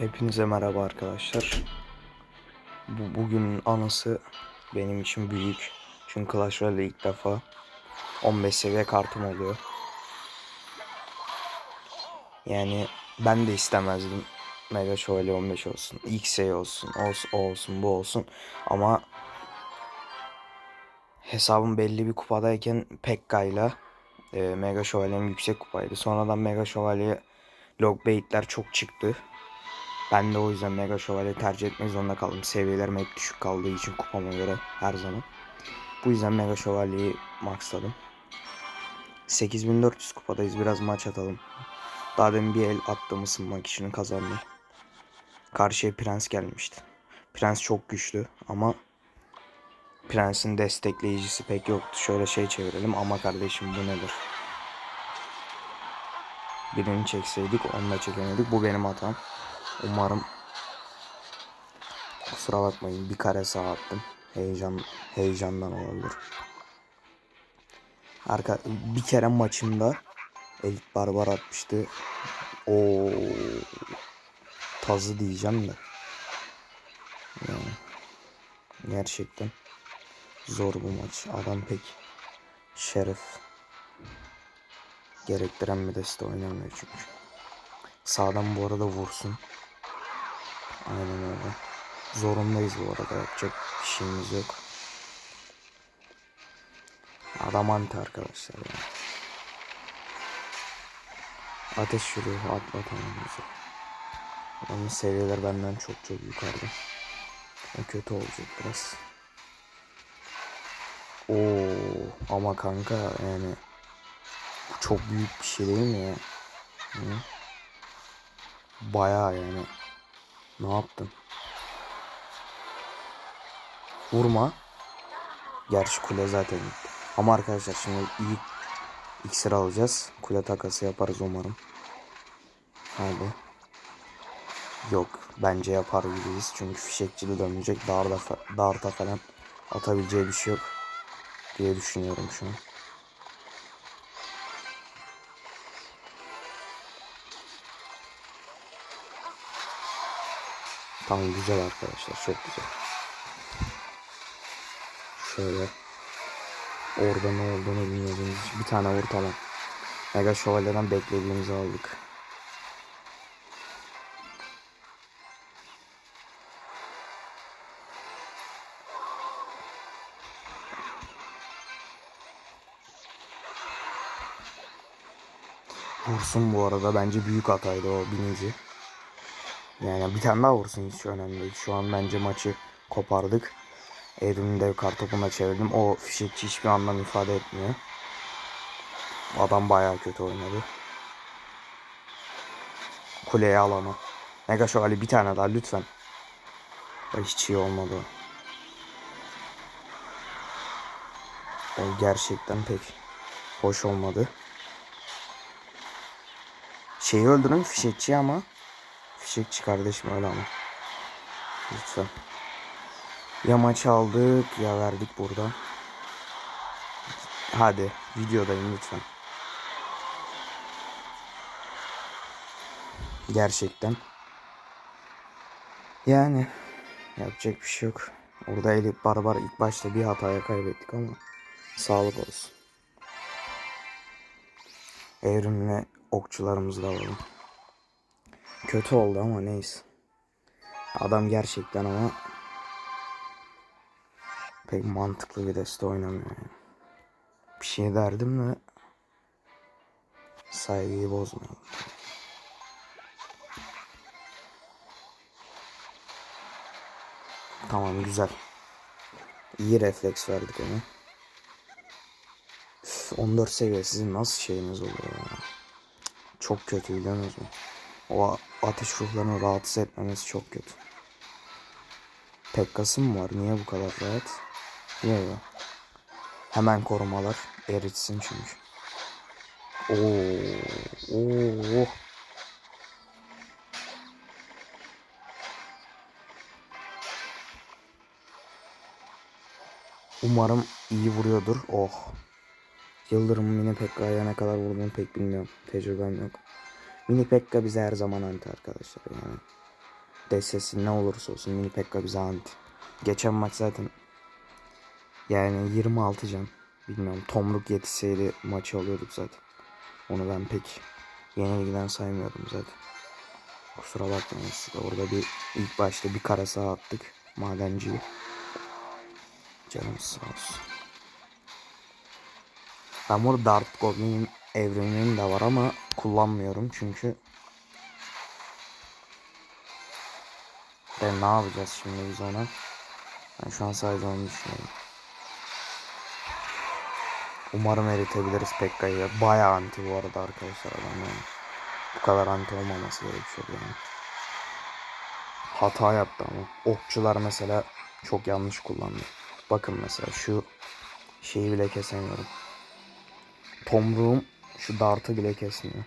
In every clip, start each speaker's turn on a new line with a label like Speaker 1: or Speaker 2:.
Speaker 1: Hepinize merhaba arkadaşlar. Bu bugünün anısı benim için büyük. Çünkü Clash Royale'de ilk defa 15 seviye kartım oluyor. Yani ben de istemezdim. Mega Şövalye 15 olsun. ilk seviye olsun. Olsun, o olsun, bu olsun. Ama hesabım belli bir kupadayken Pekka'yla e, Mega Şövalye'm yüksek kupaydı. Sonradan Mega Şövalye log bait'ler çok çıktı. Ben de o yüzden Mega Şövalye tercih etmek zorunda kaldım. Seviyelerim hep düşük kaldığı için kupama göre her zaman. Bu yüzden Mega Şövalye'yi maxladım. 8400 kupadayız. Biraz maç atalım. Daha demin bir el attım ısınmak için kazandım. Karşıya Prens gelmişti. Prens çok güçlü ama Prens'in destekleyicisi pek yoktu. Şöyle şey çevirelim ama kardeşim bu nedir? Birini çekseydik onu da çekemedik. Bu benim hatam. Umarım kusura bakmayın bir kare sağ attım. Heyecan heyecandan olabilir. Arka bir kere maçımda Elit Barbar atmıştı. O tazı diyeceğim de. Yani gerçekten zor bu maç. Adam pek şeref gerektiren bir deste oynamıyor çünkü. Sağdan bu arada vursun. Aynen öyle. Zorundayız bu arada yapacak bir şeyimiz yok. Adam anti arkadaşlar ya. Ateş şuruğu atla tamam güzel. Adamın seviyeler benden çok çok yukarıda. O kötü olacak biraz. Oo ama kanka yani bu çok büyük bir şey değil mi ya? Hı? Bayağı yani. Ne yaptın? Vurma. Gerçi kule zaten gitti. Ama arkadaşlar şimdi iyi iksir alacağız. Kule takası yaparız umarım. Hadi. Yok. Bence yapar gibiyiz. Çünkü fişekçili dönecek. Darda, darda falan atabileceği bir şey yok. Diye düşünüyorum şu an. Tamam güzel arkadaşlar. Çok güzel. Şöyle. Orada ne olduğunu bilmediğimiz bir tane vur tamam. Mega Şövalye'den beklediğimizi aldık. Vursun bu arada. Bence büyük hataydı o binici. Yani bir tane daha vursun hiç önemli değil. Şu an bence maçı kopardık. Evrim'i dev kartopuna çevirdim. O fişekçi hiçbir anlam ifade etmiyor. Adam bayağı kötü oynadı. Kuleye al ama. Mega Şövalye bir tane daha lütfen. Hiç iyi olmadı. O gerçekten pek hoş olmadı. Şeyi öldürün fişekçi ama. Fişekçi kardeşim öyle ama. Lütfen. Ya maç aldık ya verdik burada. Hadi videodayım lütfen. Gerçekten. Yani yapacak bir şey yok. Orada Elif Barbar ilk başta bir hataya kaybettik ama sağlık olsun. Evrimle okçularımızı da alalım. Kötü oldu ama neyse. Adam gerçekten ama pek mantıklı bir deste oynamıyor yani. Bir şey derdim de saygıyı bozmayalım. Tamam güzel. İyi refleks verdik ona. Üf, 14 seviye sizin nasıl şeyiniz oluyor ya? Çok kötü biliyorsunuz mu? O ateş ruhlarını rahatsız etmemesi çok kötü. Pekkası mı var? Niye bu kadar rahat? Niye ya? Hemen korumalar eritsin çünkü. Oo, oo. Umarım iyi vuruyordur. Oh. Yıldırım mini Pekka'ya ne kadar vurduğunu pek bilmiyorum. Tecrübem yok. Mini Pekka bize her zaman anti arkadaşlar yani. Destesi ne olursa olsun mini pekka bize anti. Geçen maç zaten yani 26 can. Bilmiyorum tomruk yetişseydi maçı alıyorduk zaten. Onu ben pek yenilgiden saymıyordum zaten. Kusura bakmayın siz de orada bir ilk başta bir kara sağa attık madenciyi. Canımız sağ olsun. Ben burada Dart Goblin evriminin de var ama kullanmıyorum çünkü Ben ne yapacağız şimdi biz ona? Ben şu an sadece onu düşünüyorum. Umarım eritebiliriz Pekka'yı. Bayağı anti bu arada arkadaşlar adam yani. Bu kadar anti olmaması gerekiyor yani. Hata yaptı ama. Okçular mesela çok yanlış kullandı. Bakın mesela şu şeyi bile kesemiyorum. Tomruğum şu dartı bile kesmiyor.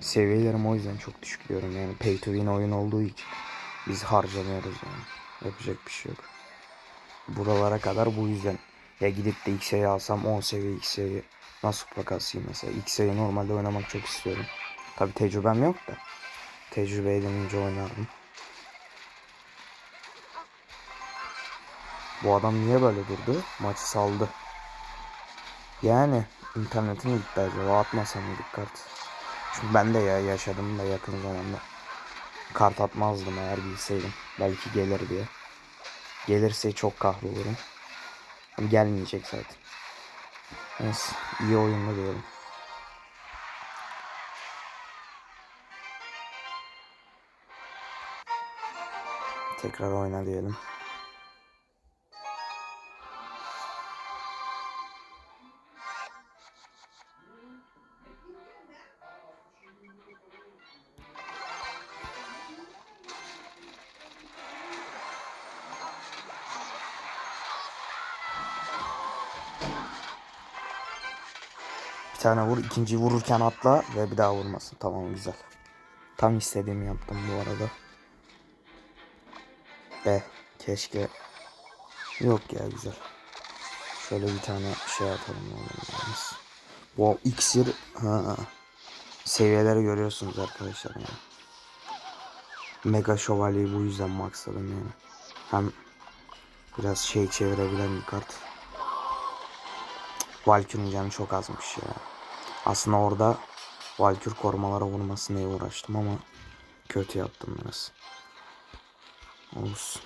Speaker 1: Seviyelerim o yüzden çok düşük diyorum yani. Pay to win oyun olduğu için. Biz harcamıyoruz yani. Yapacak bir şey yok. Buralara kadar bu yüzden. Ya gidip de X'e alsam 10 seviye X'e nasıl kasayım mesela. X'e normalde oynamak çok istiyorum. Tabi tecrübem yok da. Tecrübe edince oynardım. Bu adam niye böyle durdu? Maçı saldı. Yani internetim gitti acaba atmasam mıydık kart? Çünkü ben de ya yaşadım da yakın zamanda. Kart atmazdım eğer bilseydim. Belki gelir diye. Gelirse çok kahrolurum. Gelmeyecek zaten. Neyse iyi oyunlu diyelim. Tekrar oyna diyelim. Tane vur, ikinciyi vururken atla ve bir daha vurmasın. Tamam güzel. Tam istediğimi yaptım bu arada. Be keşke. Yok ya güzel. Şöyle bir tane şey atalım. yalnız. Bu iksir ha. Seviyeleri görüyorsunuz arkadaşlar yani. Mega şövalyeyi bu yüzden maxladım yani. Hem biraz şey çevirebilen bir kart. Valkyrie'nin canı çok azmış ya. Aslında orada Valkyrie korumalara vurmasına uğraştım ama kötü yaptım biraz. Olsun.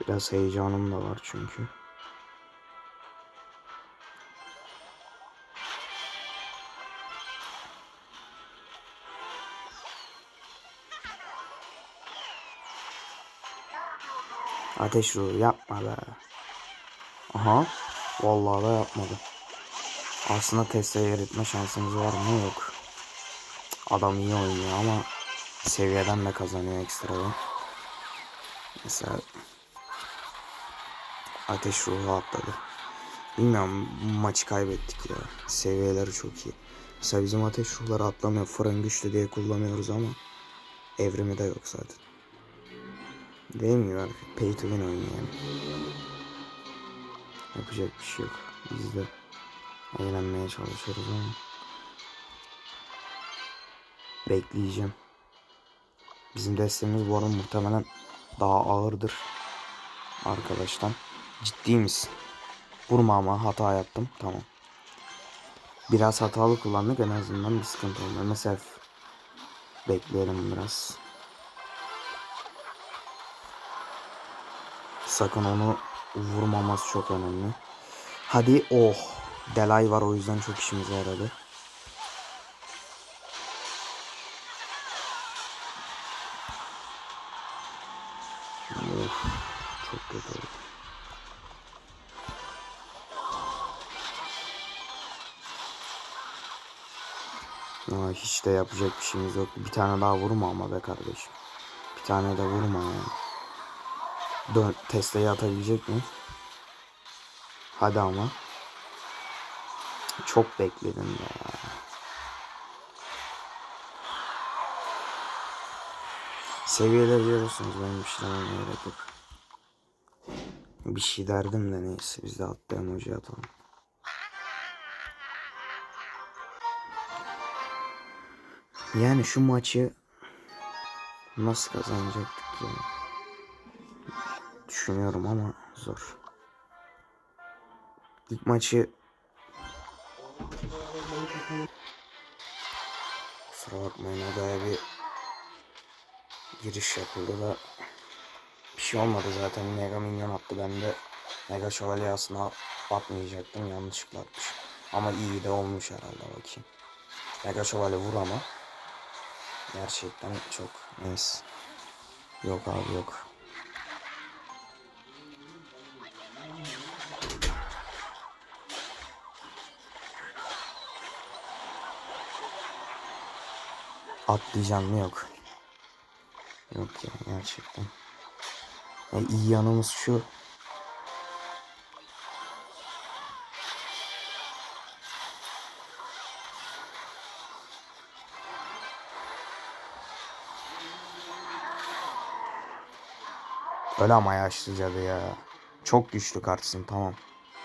Speaker 1: Biraz heyecanım da var çünkü. Ateş ruhu yapma be. Aha. Vallahi da yapmadı. Aslında Tesla'yı eritme şansımız var mı? Yok. Adam iyi oynuyor ama seviyeden de kazanıyor ekstradan. Mesela ateş ruhu atladı. Bilmiyorum maçı kaybettik ya. Seviyeleri çok iyi. Mesela bizim ateş ruhları atlamıyor. Fırın güçlü diye kullanıyoruz ama evrimi de yok zaten. Değil mi? Pay to win oyunu. Yapacak bir şey yok. Biz de eğlenmeye çalışıyoruz ama bekleyeceğim. Bizim desteğimiz bu arada muhtemelen daha ağırdır arkadaştan. Ciddi misin? Vurma ama hata yaptım. Tamam. Biraz hatalı kullandık en azından bir sıkıntı olmuyor. Mesela bekleyelim biraz. Sakın onu vurmaması çok önemli. Hadi oh. Delay var o yüzden çok işimize yaradı. Of, çok kötü oldu. Aa, hiç de yapacak bir şeyimiz yok. Bir tane daha vurma ama be kardeşim. Bir tane de vurma yani. Dön, Tesla'yı atabilecek mi? Hadi ama. Çok bekledim ya. Seviyeleri görüyorsunuz benim bir şey dememe gerek yok. Bir şey derdim de neyse biz de atlı emoji atalım. Yani şu maçı Nasıl kazanacaktık ya? Düşünüyorum ama zor. İlk maçı Kusura bakmayın odaya bir giriş yapıldı da bir şey olmadı zaten Mega Minyon attı ben de Mega Şövalye aslında atmayacaktım yanlışlıkla atmışım. Ama iyi de olmuş herhalde bakayım. Mega Şövalye vur ama gerçekten çok neyse. Yok abi yok. Atlayacağım mı yok. Yok ya gerçekten. Ya iyi yanımız şu. Öyle ama yaşlı cadı ya. Çok güçlü kartsın tamam.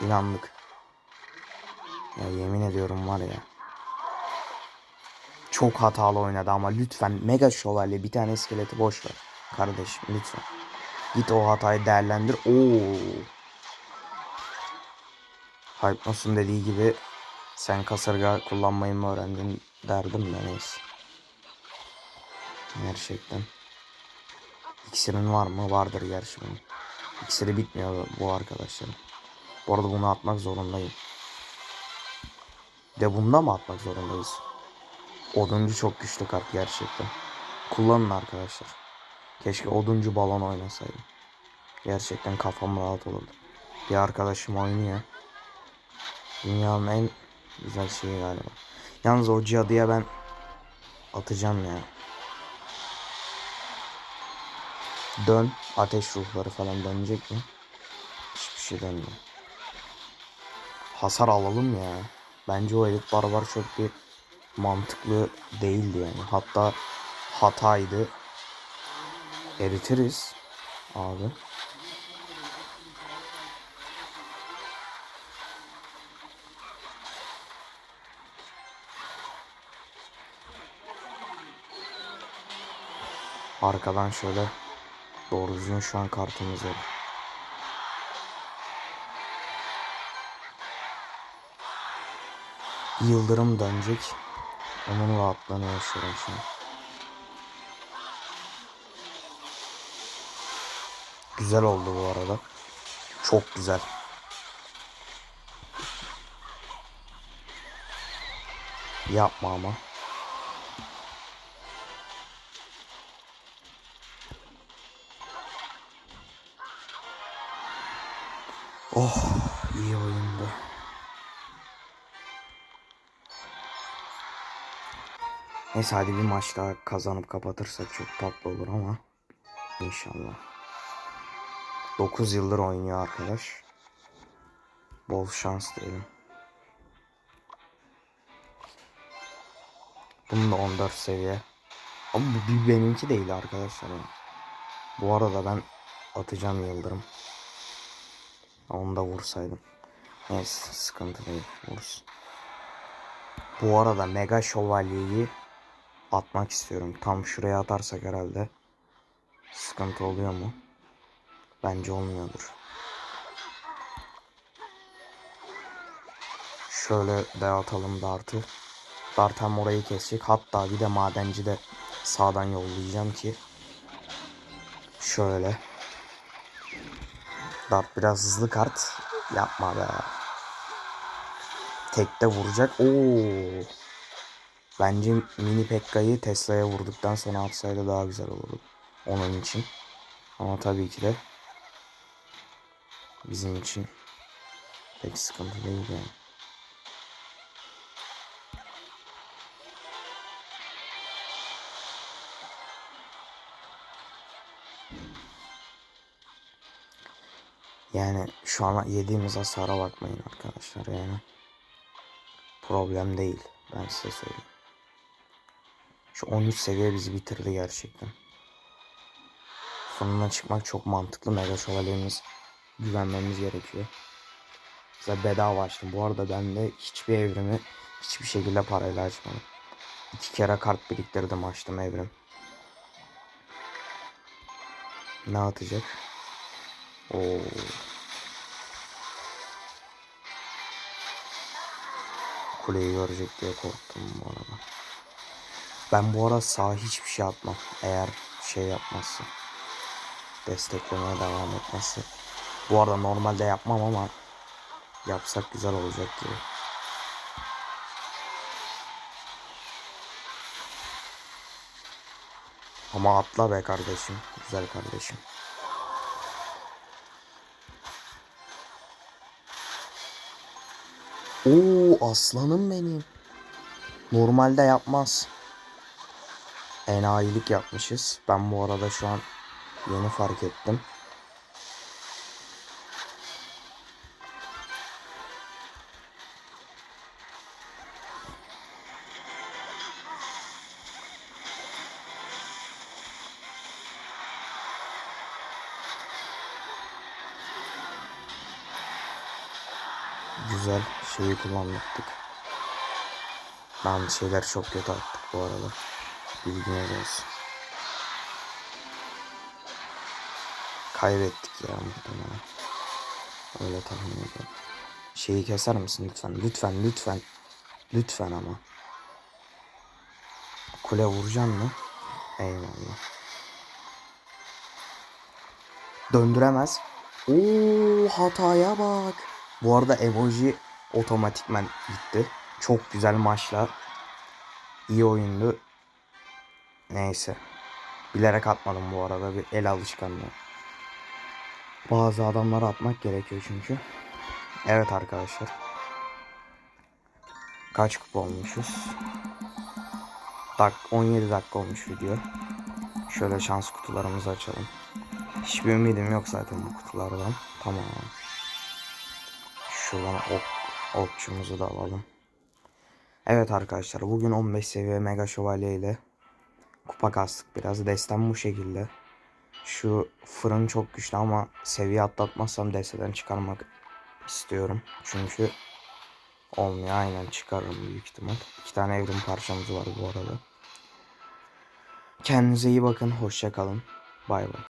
Speaker 1: İnandık. Ya yemin ediyorum var ya. Çok hatalı oynadı ama lütfen Mega Şövalye bir tane iskeleti boş ver. Kardeşim lütfen. Git o hatayı değerlendir. Oo. Hypnos'un dediği gibi sen kasırga kullanmayı mı öğrendin derdim de neyse. Gerçekten. İksirin var mı? Vardır gerçi bunun. İksiri bitmiyor bu arkadaşlarım. Bu arada bunu atmak zorundayım. De bunda mı atmak zorundayız? Oduncu çok güçlü kart gerçekten. Kullanın arkadaşlar. Keşke oduncu balon oynasaydım. Gerçekten kafam rahat olurdu. Bir arkadaşım oynuyor. Dünyanın en güzel şeyi galiba. Yalnız o cadıya ben atacağım ya. Dön. Ateş ruhları falan dönecek mi? Hiçbir şey dönmüyor. Hasar alalım ya. Bence o elit barbar çok bir mantıklı değildi yani. Hatta hataydı. Eritiriz abi. Arkadan şöyle doğru şu an kartımız yok. Yıldırım dönecek. Onun rahatlığını yaşıyorum şu an. Güzel oldu bu arada. Çok güzel. Yapma ama. Oh iyi oyundu. Neyse hadi bir maç daha kazanıp kapatırsak çok tatlı olur ama inşallah. 9 yıldır oynuyor arkadaş. Bol şans diyelim. Bunun da 14 seviye. Ama bu bir benimki değil arkadaşlar. Bu arada ben atacağım yıldırım. Onu da vursaydım. Neyse sıkıntı değil. Vursun. Bu arada Mega Şövalye'yi atmak istiyorum. Tam şuraya atarsak herhalde sıkıntı oluyor mu? Bence olmuyordur. Şöyle de atalım dartı. Dart hem orayı kesecek. Hatta bir de madenci de sağdan yollayacağım ki. Şöyle. Dart biraz hızlı kart. Yapma be. Tekte vuracak. Oo. Bence mini Pekka'yı Tesla'ya vurduktan sonra atsaydı daha güzel olurdu. Onun için. Ama tabii ki de bizim için pek sıkıntı değil yani. Yani şu an yediğimiz hasara bakmayın arkadaşlar yani. Problem değil. Ben size söyleyeyim. Şu 13 seviye bizi bitirdi gerçekten. Sonuna çıkmak çok mantıklı. Mega şövalyemiz güvenmemiz gerekiyor. Size bedava açtım. Bu arada ben de hiçbir evrimi hiçbir şekilde parayla açmadım. İki kere kart biriktirdim açtım evrim. Ne atacak? Oo. Kuleyi görecek diye korktum bu arada. Ben bu ara sağa hiçbir şey atmam. Eğer şey yapmazsa. Desteklemeye devam etmesi. Bu arada normalde yapmam ama yapsak güzel olacak gibi. Ama atla be kardeşim. Güzel kardeşim. Oo aslanım benim. Normalde yapmaz. Enayilik yapmışız. Ben bu arada şu an yeni fark ettim. Güzel şeyi kullandık. Ben şeyler çok kötü attık bu arada. Bilginiz olsun. Kaybettik ya muhtemelen. Öyle tahmin ediyorum. Şeyi keser misin lütfen? Lütfen lütfen. Lütfen ama. Kule vuracaksın mı? Eyvallah. Döndüremez. Oo hataya bak. Bu arada emoji otomatikmen gitti. Çok güzel maçla. İyi oyundu. Neyse. Bilerek atmadım bu arada bir el alışkanlığı. Bazı adamlara atmak gerekiyor çünkü. Evet arkadaşlar. Kaç kupa olmuşuz? Dak 17 dakika olmuş video. Şöyle şans kutularımızı açalım. Hiçbir ümidim yok zaten bu kutulardan. Tamam. Şuradan ok, okçumuzu da alalım. Evet arkadaşlar bugün 15 seviye Mega Şövalye ile kupa kastık biraz. Destem bu şekilde. Şu fırın çok güçlü ama seviye atlatmazsam desteden çıkarmak istiyorum. Çünkü olmuyor aynen çıkarırım büyük ihtimal. İki tane evrim parçamız var bu arada. Kendinize iyi bakın. Hoşça kalın. Bay bay.